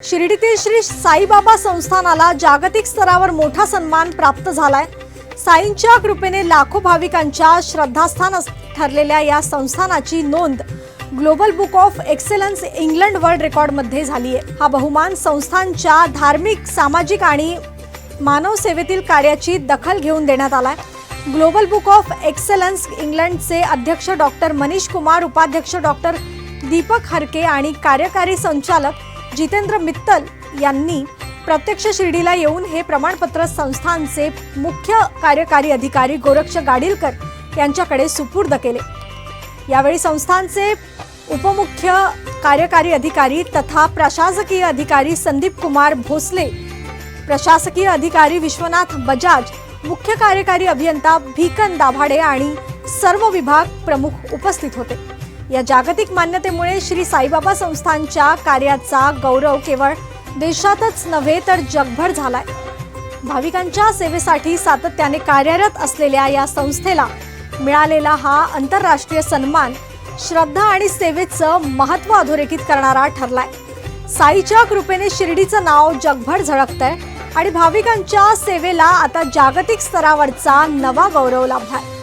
शिर्डीतील श्री साईबाबा संस्थानाला जागतिक स्तरावर मोठा सन्मान प्राप्त झालाय. साईंच्या कृपेने लाखो भाविकांच्या श्रद्धास्थान ठरलेल्या या संस्थानाची नोंद global book of excellence England world रेकॉर्डमध्ये झाली आहे. हा बहुमान संस्थांच्या धार्मिक सामाजिक आणि मानव सेवेतील कार्याची दखल घेऊन देण्यात आलाय. ग्लोबल बुक ऑफ एक्सेलन्स इंग्लंडचे अध्यक्ष डॉक्टर मनीष कुमार उपाध्यक्ष डॉक्टर दीपक हरके आणि कार्यकारी संचालक जितेंद्र मित्तल यांनी प्रत्यक्ष शिर्डीला येऊन हे प्रमाणपत्र संस्थांचे मुख्य कार्यकारी अधिकारी गोरक्ष गाडीलकर यांच्याकडे सुपूर्द केले. यावेळी संस्थांचे उपमुख्य कार्यकारी अधिकारी तथा प्रशासकीय अधिकारी संदीप कुमार भोसले प्रशासकीय अधिकारी विश्वनाथ बजाज मुख्य कार्यकारी अभियंता भीकन दाभाडे आणि सर्व विभाग प्रमुख उपस्थित होते. या जागतिक मान्यतेमुळे श्री साईबाबा संस्थांच्या कार्याचा गौरव केवळ देशातच नव्हे तर जगभर झालाय. भाविकांच्या सेवेसाठी सातत्याने कार्यरत असलेल्या या संस्थेला मिळालेला हा आंतरराष्ट्रीय सन्मान श्रद्धा आणि सेवेचं महत्त्व अधोरेखित करणारा ठरलाय. साईच्या कृपेने शिर्डीचं नाव जगभर झळकतंय आणि भाविकांच्या सेवेला आता जागतिक स्तरावरचा नवा गौरव लाभलाय.